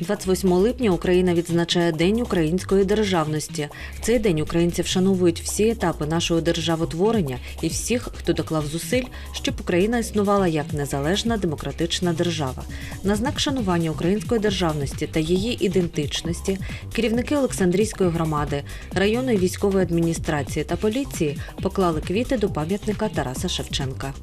28 липня Україна відзначає День української державності. В цей день українці вшановують всі етапи нашого державотворення і всіх, хто доклав зусиль, щоб Україна існувала як незалежна демократична держава. На знак шанування української державності та її ідентичності керівники Олександрійської громади, районної військової адміністрації та поліції поклали квіти до пам'ятника Тараса Шевченка.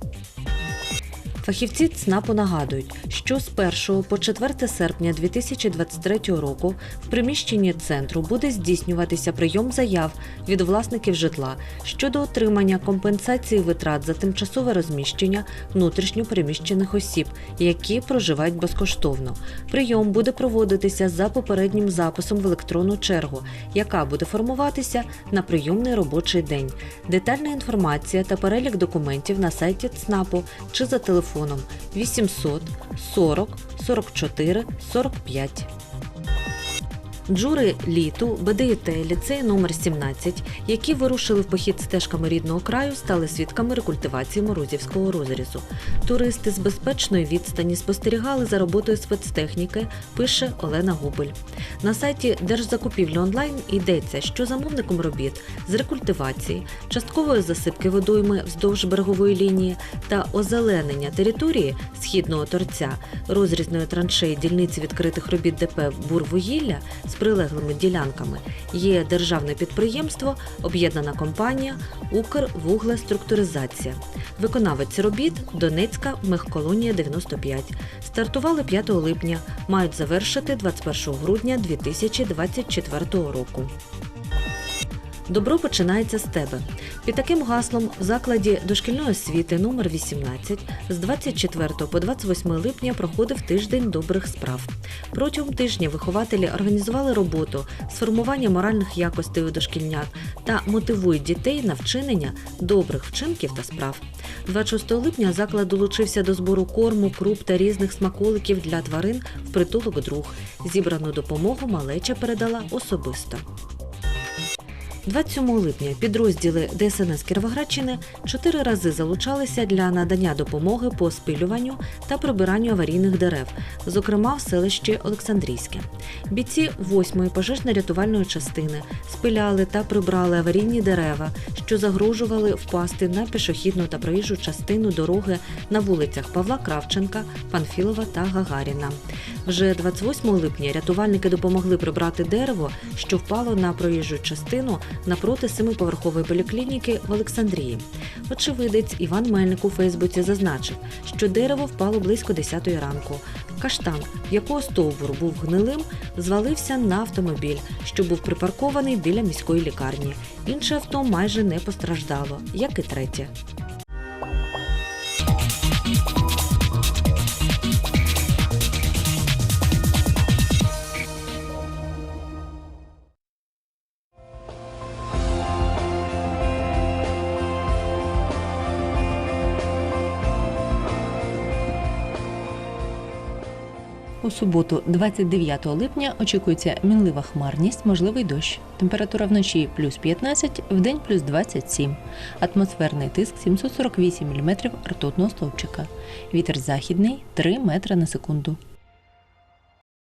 Фахівці ЦНАПу нагадують, що з 1 по 4 серпня 2023 року в приміщенні центру буде здійснюватися прийом заяв від власників житла щодо отримання компенсації витрат за тимчасове розміщення внутрішньо переміщених осіб, які проживають безкоштовно. Прийом буде проводитися за попереднім записом в електронну чергу, яка буде формуватися на прийомний робочий день. Детальна інформація та перелік документів на сайті ЦНАПу чи за телефоном 800 40 44 45. Джури літу БДІТ ліцею номер 17, які вирушили в похід стежками рідного краю, стали свідками рекультивації морозівського розрізу. Туристи з безпечної відстані спостерігали за роботою спецтехніки, пише Олена Губель. На сайті Держзакупівлі онлайн йдеться, що замовником робіт з рекультивації, часткової засипки водойми вздовж берегової лінії та озеленення території східного торця, розрізної траншеї дільниці відкритих робіт ДП Бурвугілля прилеглими ділянками є державне підприємство, об'єднана компанія Укрвуглеструктуризація. Виконавець робіт Донецька мехколонія 95. Стартували 5 липня, мають завершити 21 грудня 2024 року. Добро починається з тебе. Під таким гаслом в закладі дошкільної освіти номер 18 з 24 по 28 липня проходив тиждень добрих справ. Протягом тижня вихователі організували роботу з формування моральних якостей у дошкільнят та мотивують дітей на вчинення добрих вчинків та справ. 26 липня заклад долучився до збору корму, круп та різних смаколиків для тварин в притулок друг. Зібрану допомогу малеча передала особисто. 27 липня підрозділи ДСНС Кіровоградщини чотири рази залучалися для надання допомоги по спилюванню та прибиранню аварійних дерев, зокрема в селищі Олександрійське. Бійці 8-ї пожежно-рятувальної частини спиляли та прибрали аварійні дерева, що загрожували впасти на пішохідну та проїжджу частину дороги на вулицях Павла Кравченка, Панфілова та Гагаріна. Вже 28 липня рятувальники допомогли прибрати дерево, що впало на проїжджу частину напроти семиповерхової поліклініки в Олександрії. Очевидець Іван Мельник у Фейсбуці зазначив, що дерево впало близько 10 ранку. Каштан, якого стовбур був гнилим, звалився на автомобіль, що був припаркований біля міської лікарні. Інше авто майже не постраждало, як і третє. У суботу, 29 липня, очікується мінлива хмарність, можливий дощ. Температура вночі плюс 15, вдень плюс 27. Атмосферний тиск 748 мм ртутного стовпчика. Вітер західний 3 метри на секунду.